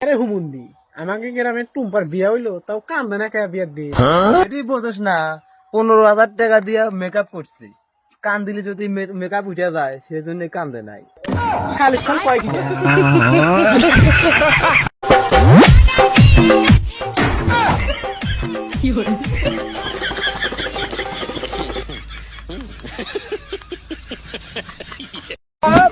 আরে হুমুন্দি আমাকে গ্রামে টুম্পার বিয়া হইল তাও কান্দে না কে বিয়ার দিয়ে এটি বোঝস না পনেরো হাজার টাকা দিয়া মেকআপ করছি। কান দিলে যদি মেকআপ উঠে যায় সেজন্য কান্দে নাই। শালিক খান কয় কি কোন পা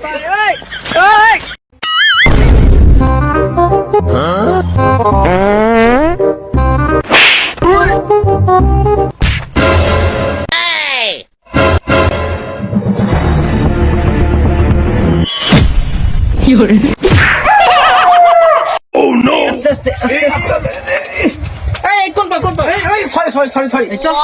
সরি সরি সরি সরি চল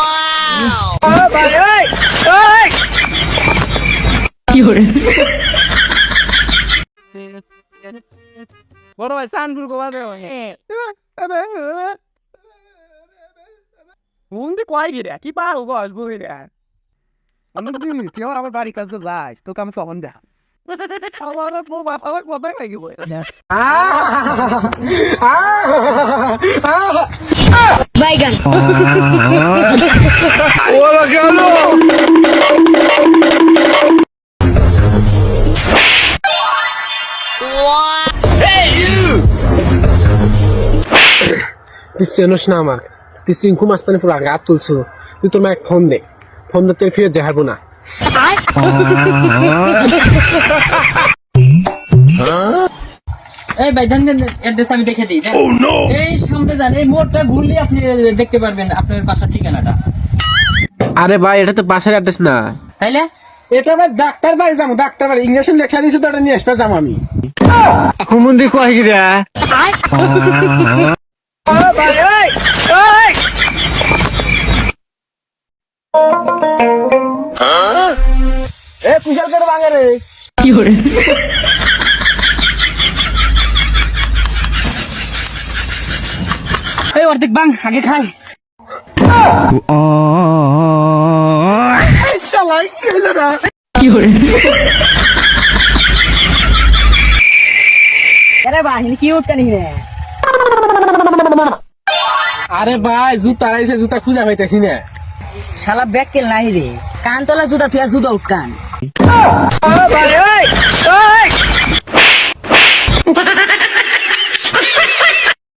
বড় ভাই সানপুর কোবাবে হুমুন্দি কয় কি রে কি পারো বস বুঝি রে আমি তুই তুই আমার আমার বাড়ির কাছে যাস তোকে আমি তখন দেখা বাইগান তুই চেনস না আমার তুই চিঙ্কু মাস্তানি পুরো আঘাত তুলছো। তুই তোর মায়ের ফোন দে। ফোন দিতে ফিরে যাহারবো না এই ভাই দেন দেন অ্যাড্রেস আমি দেখে দিই এই সামনে যান এই মোড়টা ঘুরলে আপনি দেখতে পারবেন আপনার বাসার ঠিকানাটা। আরে ভাই এটা তো বাসার অ্যাড্রেস না। তাইলে? এটা ভাই ডাক্তার বাড়ি যাব ডাক্তার বাড়ি। ইংলিশে লেখা দিয়েছে তো এটা নিয়ে আসবে যাব আমি। হুমুন্দি কয় কি রে? এ কুশাল করে বাঙে রে। এই অর্ধেক বাং আগে খাই। আরে বাহিনী কি উঠকানি রে? আরে ভাই জুতা রাইছে জুতা খুঁজা পাইতেছি না। শালা ব্যাগ কেল নাই রে। কান তোলা জুতা তুই জুতা উঠকান। ভাই